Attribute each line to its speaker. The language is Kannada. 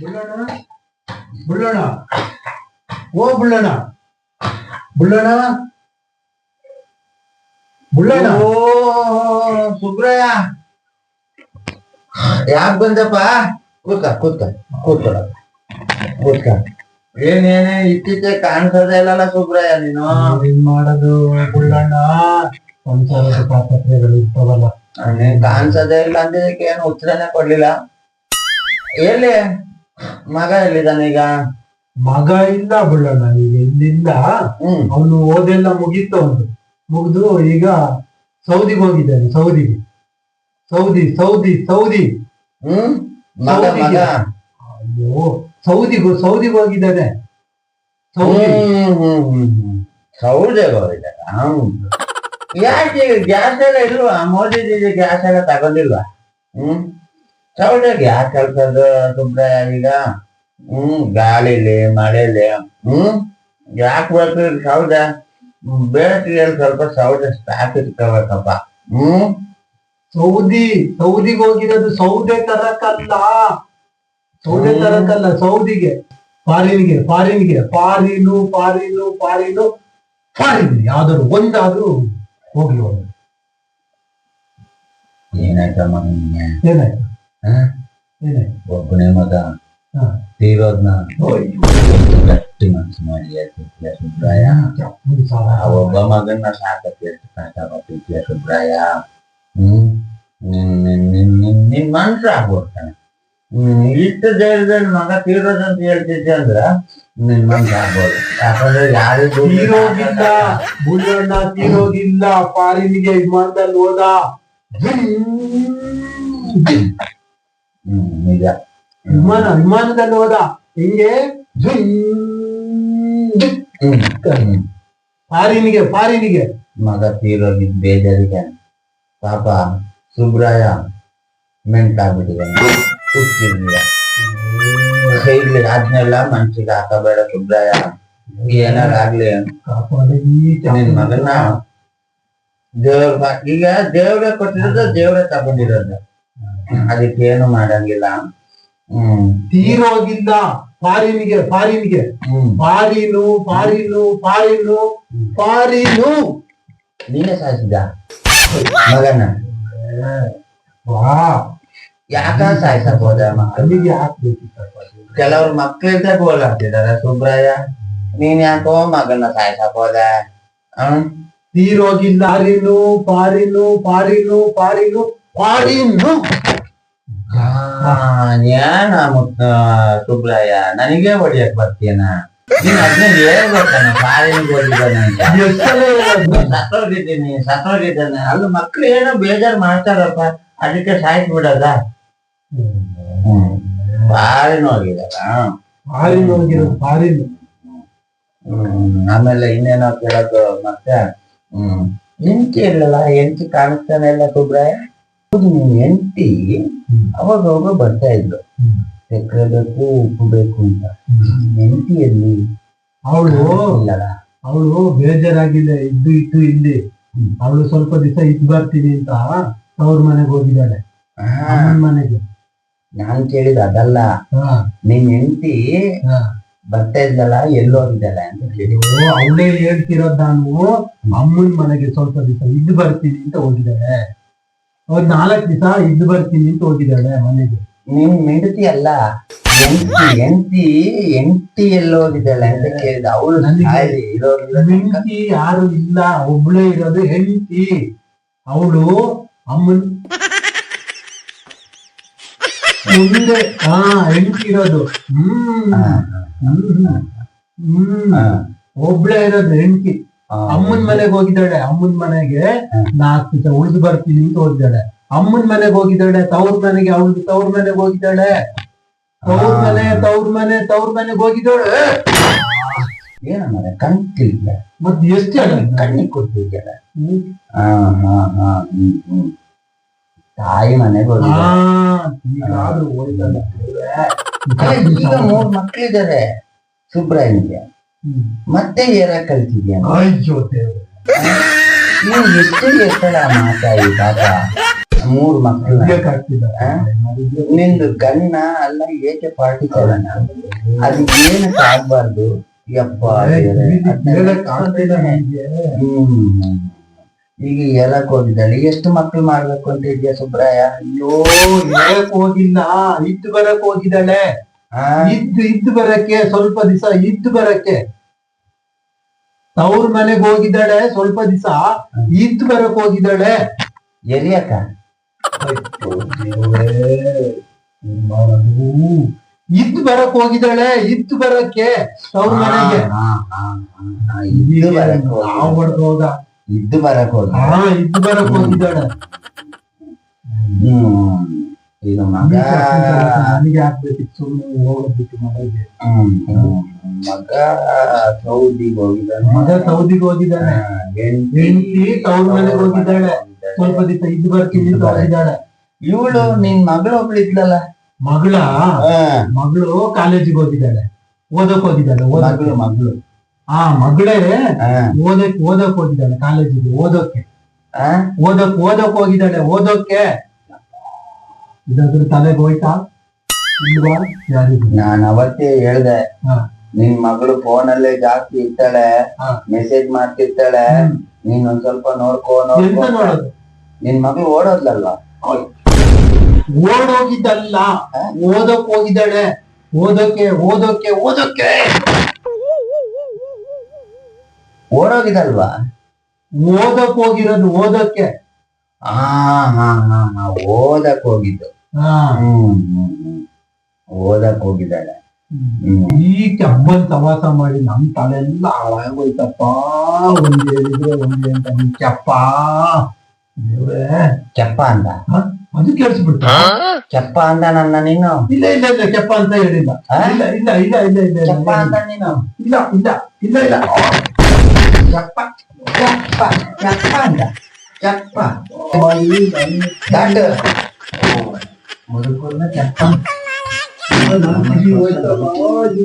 Speaker 1: ಬುಳ್ಳಣ್ಣ? ಬುಳ್ಳಣ್ಣ? ಓ ಬುಳ್ಳಣ್ಣ. ಬುಳ್ಳಣ್ಣ? ಬುಳ್ಳಣ್ಣ?
Speaker 2: ಓ ಸುಬ್ರಯ್ಯ ಯಾಕ್ ಬಂದಪ್ಪ? ಕೂತ್ಕ ಕೂತ ಕೂತ್ಕೊಳ ಕೂತ್ಕ. ಏನೇನೆ ಇತ್ತೀಚೆ ಕಾಣಿಸೋದೇ ಇಲ್ಲಲ್ಲ ಸುಬ್ರಯ್ಯ ನೀನು?
Speaker 1: ಏನ್ ಮಾಡೋದು ಬುಳ್ಳಣ್ಣ? ಸಂಸಾರದ ಪಾತ್ರೆಗಳು ಇರ್ತಾವಲ್ಲ.
Speaker 2: ಕಾಣಿಸೋದೇ ಇಲ್ಲ ಅಂದಿದ್ದಕ್ಕೆ ಏನು ಉತ್ತರನೇ ಕೊಡ್ಲಿಲ್ಲ. ಎಲ್ಲಿ? ಮಗ ಎಲ್ಲಿದ್ದಾನೆ ಈಗ?
Speaker 1: ಮಗ ಇಲ್ಲ ಬಿಡೋಣ ಈಗ ಇಲ್ಲಿಂದ
Speaker 2: ಹ್ಮ್.
Speaker 1: ಅವನು ಓದೆಲ್ಲ ಮುಗೀತು ಅವನು. ಮುಗಿದು ಈಗ ಸೌದಿಗೆ ಹೋಗಿದ್ದಾನೆ ಸೌದಿಗೆ. Saudi Saudi Saudi.
Speaker 2: ಹ್ಮ್? ಮಗ ಮಗ.
Speaker 1: ಸೌದಿಗೆ. ಅಯ್ಯೋ ಸೌದಿಗೂ ಸೌದಿಗೆ ಹೋಗಿದ್ದಾನೆ. ಸೌದಿ.
Speaker 2: ಹ್ಮ್ ಹ್ಮ್ ಹ್ಮ್ ಹ್ಮ್. ಸೌದೆಗೆ ಹೋಗಿದ್ದಾರ ಹ್ಮ್. ಯಾಕೆ ಗ್ಯಾಸ್ ಎಲ್ಲ ಇಲ್ವಾ? ಮೋದಿಜಿ ಗ್ಯಾಸ್ ಎಲ್ಲ ತಗೊಂಡಿಲ್ವಾ? ಹ್ಮ್? ಸೌದೆಗೆ ಯಾಕೆ ಕಳ್ಸೋದು ತುಂಬಾ ಈಗ. ಹ್ಮ್ ಗಾಳಿಲಿ ಮಳೆಲಿ ಹ್ಮ್ ಯಾಕೆ ಈ ಸೌದೆ ಬೇಸಿಗೆಯಲ್ಲಿ ಸ್ವಲ್ಪ ಸೌದೆ ಸ್ಟಾಕ್ ಇಟ್ಕೋಬೇಕಪ್ಪ. ಹ್ಮ್
Speaker 1: ಸೌದಿ ಸೌದಿಗೆ ಹೋಗಿರೋದು ಸೌದೆ ತರಕಲ್ಲ. ಸೌದೆ ತರಕಲ್ಲ ಸೌದಿಗೆ. ಫಾರಿನ್ಗೆ ಫಾರಿನ್ಗೆ. ಫಾರಿನು ಫಾರಿನು ಫಾರಿನು ಫಾರಿನ್ ಯಾವ್ದಾದ್ರು ಒಂದಾದ್ರೂ ಹೋಗ್ಲಿ ಒಂದು
Speaker 2: ಏನಾಯ್ತಮ್ಮ
Speaker 1: ಏನಾಯ್ತು?
Speaker 2: ಒಬ್ಬನೇ ಮಗ. ತೀರೋದ್ನ ಗಟ್ಟಿ ಮನ್ಸು ಮಾಡಿ ಯಾಕೆ ಸುಬ್ರಾಯ
Speaker 1: ಒಂದು ಸಾಲ.
Speaker 2: ಆ ಒಬ್ಬ ಮಗನ್ನ ಸಾಕಕ್ಕೆ ಎಷ್ಟು ಹ್ಮ್? ನಿನ್ ಮನ್ಸು ಆಗ್ಬಿಡ್ತಾನೆ. ಇಷ್ಟು ಧೈರ್ಯದಲ್ಲಿ ಮಗ ತೀರೋದಂತ ಹೇಳ್ತಿದ್ದೆ ಅಂದ್ರ ನಿನ್ ಮನ್ಸ ಆಗ್ಬೋದು. ಯಾಕಂದ್ರೆ ಯಾರಿಗೂ
Speaker 1: ತೀರೋಗಿಲ್ಲ. ಬುಳ್ಳಣ್ಣ ತೀರೋಗಿಲ್ಲ. ಪಾರಿನಿಗೆ ವಿಮಾನದಲ್ಲಿ ಹೋದ.
Speaker 2: ನಿಜ.
Speaker 1: ವಿಮಾನ ವಿಮಾನದಲ್ಲಿ ಹೋದ. ಹಿಂಗೆ? ಫಾರಿನಿಗೆ ಫಾರಿನಿಗೆ.
Speaker 2: ಮಗ ತೀರೋಗಿದ್ ಬೇಜಾರಿಗೆ ಪಾಪ ಸುಬ್ರಾಯ ಮೆಂಟಾಗ್ಬಿಟ್ಟಿದ್ದಾನೆ ಹುಚ್ಚಿರ್ಲಿಲ್ಲ ಇರ್ಲಿ ಅದನ್ನೆಲ್ಲ ಮನ್ಸಿಗೆ ಹಾಕಬೇಡ ಸುಬ್ರಾಯ. ಏನಾರ ಆಗ್ಲಿ.
Speaker 1: ಕಾಪಾಡಿ
Speaker 2: ನಿನ್ ಮಗನ ದೇವ್ರ ಈಗ ದೇವ್ರೇ ಕೊಟ್ಟಿರೋದು ದೇವ್ರೇ ತಗೊಂಡಿರೋದು. ಅದಕ್ಕೆ ಏನು ಮಾಡಂಗಿಲ್ಲ. ಹ್ಮ್.
Speaker 1: ತೀರೋಗಿಲ್ಲ ಪಾರಿನಿಗೆ
Speaker 2: ಪಾರಿನಿಗೆ.
Speaker 1: ಪಾರಿನು ಪಾರಿನು ಪಾರಿನು ಪಾರಿನು
Speaker 2: ನೀನೇ ಸಾಯಿಸಿದ ಮಗನ.
Speaker 1: ವಾ.
Speaker 2: ಯಾಕ ಸಾಯಿಸಬಹುದ ಹೋದ
Speaker 1: ಅಲ್ಲಿಗೆ ಹಾಕ್ಬೇಕಿತ್ತಪ್ಪ
Speaker 2: ಕೆಲವ್ರು ಮಕ್ಳಿಂದ ಗೋಲ್ ಹಾಕ್ತಿದಾರ ಸುಬ್ರಾಯ. ನೀನ್ ಯಾಕೋ ಮಗನ ಸಾಯಿಸಬಹುದ ಹೋದ
Speaker 1: ತೀರೋಗಿಲ್ಲ ಪಾರಿನು ಪಾರಿನು ಪಾರಿನು ಪಾರಿನು ಫಾರಿನು
Speaker 2: ಏನ ಮುತ್ತ ಸುಬ್ರಾಯ ನನಗೆ ಹೊಡಿಯಕ್ ಬರ್ತೀಯನ? ನೀನ್ ಅದನ್ನ ಹೇಳ್ಬೇಕನ? ಸತ್ತೋಗಿದ್ದೀನಿ ಸತ್ತೋಗಿದ್ದಾನೆ. ಅಲ್ಲಿ ಮಕ್ಳು ಏನೋ ಬೇಜಾರ್ ಮಾಡ್ತಾರಪ್ಪ ಅದಕ್ಕೆ ಸಾಯ್ಸ್ ಬಿಡದ? ಬಾರಿ ಫಾರಿನ್ ಬಾರಿ ಆಮೇಲೆ ಇನ್ನೇನೋ ಕೇಳೋದು ಮತ್ತೆ? ಹ್ಮ್ ಎಂಟಿ ಇಲ್ಲಲ್ಲ ಎಂಟಿ ಕಾಣಿಸ್ತಾನೆ ಇಲ್ಲ ಸುಬ್ರಾಯ ಹೌದು ನೀನ್ ಎಂಟಿ ಅವಾಗ ಅವಾಗ ಬರ್ತಾ ಇದ್ರು. ಸಕ್ಕರೆ ಬೇಕು ಉಪ್ಪು ಬೇಕು ಅಂತ ಎಂಟಿಯಲ್ಲಿ
Speaker 1: ಅವಳು
Speaker 2: ಇಲ್ಲಲ್ಲ
Speaker 1: ಅವಳು ಬೇಜಾರಾಗಿದೆ ಇದ್ದು ಇದ್ದು ಇಲ್ಲಿ. ಅವಳು ಸ್ವಲ್ಪ ದಿವಸ ಇದ್ದು ಬರ್ತೀನಿ ಅಂತ ಅವ್ರ ಮನೆಗೆ ಹೋಗಿದ್ದಾಳೆ. ಅಮ್ಮನ ಮನೆಗೆ.
Speaker 2: ನಾನ್ ಕೇಳಿದ ಅದಲ್ಲ. ನಿನ್ ಹೆಂಡತಿ ಬರ್ತಾ ಇದ್ದಲ್ಲ ಎಲ್ಲೋಗಿದ್ದಲ್ಲ ಅಂತ ಕೇಳಿ.
Speaker 1: ಅವಳೇ ಹೇಳ್ತಿರೋದ್ ನಾನು. ಅಮ್ಮನ ಮನೆಗೆ ಸ್ವಲ್ಪ ದಿವಸ ಇದ್ದು ಬರ್ತೀನಿ ಅಂತ ಹೋಗಿದ್ದಾಳೆ. ಅವ್ರು ನಾಲ್ಕು ದಿವಸ ಇದ್ದು ಬರ್ತೀನಿ ಅಂತ ಹೋಗಿದ್ದಾಳೆ ಮನೆಗೆ.
Speaker 2: ನಿನ್ ಮಿಡತಿ ಅಲ್ಲ. ಎಂಟಿ ಎಂಟಿ ಎಂಟಿ ಎಲ್ಲೋಗಿದ್ದಾಳೆ ಅಂತ ಕೇಳಿದ. ಅವಳು
Speaker 1: ನನಗೆ- ಹೆಂಡತಿ ಯಾರು ಇಲ್ಲ ಒಬ್ಳೇ ಇರೋದು ಹೆಂಡತಿ. ಅವಳು ಅಮ್ಮನ್ ಮುಂದೆ ಹಾ ಹೆಂಡತಿ ಇರೋದು. ಹ್ಮ್. ಹ್ಮ್ ಹ್ಮ್. ಒಬ್ಳೇ ಇರೋದು ಹೆಂಡತಿ. ಅಮ್ಮನ್ ಮನೆಗೆ ಹೋಗಿದ್ದಾಳೆ ಅಮ್ಮನ್ ಮನೆಗೆ ನಾಲ್ಕು ದಿವಸ ಉಳಿದು ಬರ್ತೀನಿ ಅಂತ ಹೋಗಿದ್ದಾಳೆ. ಅಮ್ಮನ್ ಮನೆಗೆ ಹೋಗಿದ್ದಾಳೆ ತವ್ರ ಮನೆಗೆ ಅವಳು ತವ್ರ ಮನೆಗೆ ಹೋಗಿದ್ದಾಳೆ. ತವ್ರ ಮನೆ ತವ್ರ ಮನೆ ತವ್ರ ಮನೆಗೆ ಹೋಗಿದ್ದಾಳೆ.
Speaker 2: ಏನ ಕಣ್ಕಿಲ್ಲ ಕಣ್ತಿಲ್ಲ.
Speaker 1: ಮತ್ ಎಷ್ಟು ಹೇಳ
Speaker 2: ಕಣ್ಣಿಗೆ ಕೊಟ್ಟಿದ್ದಾಳೆ ಹಾ ಹಾ ಹಾ ಹ್ಮ್ ಹ್ಮ್. ತಾಯಿ ಮನೆಗೆ
Speaker 1: ಹೋಗಿದ್ದಾರೆ
Speaker 2: ಹೋಗಿದ್ದೆ
Speaker 1: ಈಗಾದ್ರೂ ಹೋಯ್ತಲ್ಲ
Speaker 2: ಈಗ ಮೂರ್ ಮಕ್ಳಿದ್ದಾರೆ ಸುಬ್ರಾಯನಿಗೆ.
Speaker 1: ಹ್ಮ್.
Speaker 2: ಮತ್ತೆ ಏರ ಕಲ್ತಿದ್ಯಾ?
Speaker 1: ಅಯ್ಯೋ ದೇವ್ರೆ.
Speaker 2: ಎಷ್ಟು ಮಾತಾಡಿ ಪಾಪ ಮೂರು ಮಕ್ಕಳು? ನಿಂದು ಗಣ್ಣ ಅಲ್ಲ ಏಕೆ ಪಾರ್ಟಿ ಕೊಡೋಣ ಅದು ಏನಕ್ಕೆ ಆಗ್ಬಾರ್ದು? ಯಪ್ಪ ಈಗ ಹೇಳಕ್ ಹೋಗಿದ್ದಾಳೆ ಎಷ್ಟು ಮಕ್ಳು ಮಾಡ್ಬೇಕು ಅಂತ ಇದೆಯಾ ಸುಬ್ರಾಯ?
Speaker 1: ಅಯ್ಯೋ ಹೇಳಕ್ ಹೋಗಿಲ್ಲ. ಇಟ್ಟು ಬರಕ್ ಹೋಗಿದ್ದಾಳೆ? ಇದ್ದು ಇದ್ದು ಬರಕ್ಕೆ ಸ್ವಲ್ಪ ದಿವಸ ಇದ್ದು ಬರಕ್ಕೆ. ತವ್ರ ಮನೆಗ್ ಹೋಗಿದ್ದಾಳೆ ಸ್ವಲ್ಪ ದಿವಸ ಇದ್ದು ಬರಕ್ ಹೋಗಿದ್ದಾಳೆ. ಎರಿಯಕ? ಇದ್ದು ಬರಕ್ ಹೋಗಿದ್ದಾಳೆ ಇದ್ದು ಬರಕ್ಕೆ. ತವ್ರ ಮನೆಗೆ.
Speaker 2: ಇದ್ದು ಬರಕ್
Speaker 1: ನಾವ್ ಹೋಗ
Speaker 2: ಇದ್ದು ಬರಕ್ ಹೋಗಿ
Speaker 1: ಹಾ ಇದ್ದು ಬರಕ್ ಹೋಗಿದ್ದಾಳೆ.
Speaker 2: ಹ್ಮ್. ಈಗ ಮಗ.
Speaker 1: ನನಗೆ ಹಾಕ್ಬೇಕಿತ್ತು ಸುಮ್ಮನೆ ಹೋಗ್ಬಿಟ್ಟು.
Speaker 2: ಮಗ ಸೌದಿಗೆ ಹೋಗಿದ್ದಾನೆ.
Speaker 1: ಮಗ ಸೌದಿಗೆ ಹೋಗಿದ್ದಾನೆ. ಹೆಂಡ್ತಿ ಮನೆಗೆ ಹೋಗಿದ್ದಾಳೆ. ಸ್ವಲ್ಪ ದಿವಸ ಇದ್ದು ಬರ್ತೀನಿ ಹೋಗಿದ್ದಾಳೆ
Speaker 2: ಇವಳು ನಿನ್ ಮಗಳು ಒಬ್ಳು ಇದ್ಲಲ್ಲ?
Speaker 1: ಮಗಳ? ಮಗಳು ಕಾಲೇಜಿಗೆ ಹೋಗಿದ್ದಾಳೆ. ಓದಕ್ ಹೋಗಿದ್ದಾಳೆ
Speaker 2: ಮಗಳು ಮಗಳು.
Speaker 1: ಆ ಮಗಳೇ ಓದಕ್ ಓದಕ್ ಹೋಗಿದ್ದಾಳೆ ಕಾಲೇಜಿಗೆ ಓದೋಕೆ.
Speaker 2: ಆ?
Speaker 1: ಓದಕ್ ಓದಕ್ ಹೋಗಿದ್ದಾಳೆ ಓದೋಕೆ. ಇದಾದ್ರೂ ತಲೆ ಹೋಯ್ತಾ? ಇಲ್ವಾ? ಯಾರಿಗೂ?
Speaker 2: ನಾನ್ ಅವತ್ತೇ ಹೇಳ್ದೆ.
Speaker 1: ಹಾ.
Speaker 2: ನಿನ್ ಮಗಳು ಫೋನಲ್ಲೇ ಜಾಸ್ತಿ ಇರ್ತಾಳೆ.
Speaker 1: ಹಾ.
Speaker 2: ಮೆಸೇಜ್ ಮಾಡ್ತಿರ್ತಾಳೆ. ನೀನ್ ಒಂದ್ ಸ್ವಲ್ಪ ನೋಡ್ಕೋ
Speaker 1: ಎಂತ
Speaker 2: ನೋಡ್ಕೋ
Speaker 1: ನೋಡೋದು?
Speaker 2: ನಿನ್ ಮಗಳು ಓಡೋದ್ಲಲ್ಲ?
Speaker 1: ಓಡೋಗಿದ್ದಲ್ಲ. ಓದಕ್ ಹೋಗಿದ್ದಾಳೆ. ಓದೋಕೆ ಓದೋಕೆ ಓದೋಕೆ.
Speaker 2: ಓಡೋಗಿದಲ್ವಾ
Speaker 1: ಓದಕ್ ಹೋಗಿರೋದು ಓದೋಕೆ.
Speaker 2: ಆ ಹಾ ಹಾ ಹಾ. ಓದಕ್ ಹೋಗಿದ್ದು. ಓದಕ್ ಹೋಗಿದ್ದಾಳೆ.
Speaker 1: ಈ ಕೆಬ್ಬನ್ ಸವಾಸ ಮಾಡಿ ನಮ್ ತಲೆ ಎಲ್ಲ ಹಾಳಾಗೋಯ್ತಪ್ಪ. ಒಂದ್ ಹೇಳಿದ್ರೆ ಒಂದೇ ಅಂತ ನೀ ಕೆಪ್ಪ. ದೇವ್ರೇ,
Speaker 2: ಕೆಪ್ಪ ಅಂದ
Speaker 1: ಅದು ಕೇಳಿಸ್ಬಿಡ್ತ.
Speaker 2: ಕೆಪ್ಪ ಅಂದ ನನ್ನ ನೀನು?
Speaker 1: ಇಲ್ಲ ಇಲ್ಲ ಇಲ್ಲ ಕೆಪ್ಪ ಅಂತ ಹೇಳಿಲ್ಲ? ಇಲ್ಲ ಇಲ್ಲ ಇಲ್ಲ ಇಲ್ಲ ಇಲ್ಲ
Speaker 2: ಕೆಪ್ಪ
Speaker 1: ಇಲ್ಲ.
Speaker 2: ಅಂದ ನೀನು?
Speaker 1: ಇಲ್ಲ ಇಲ್ಲ ಇಲ್ಲ ಇಲ್ಲ.
Speaker 2: ಕೆಪ್ಪ. ಕೆಪ್ಪ ಕೆಪ್ಪ ಅಂದ ಕೆಪ್ಪ. ದಾಟು. ಮುದುಕನ್ನ ಕೆಪ್ಪ
Speaker 1: ನನ್ನ ಕಿವಿ ಹೋಯ್ತಲ್ಲ, ಈ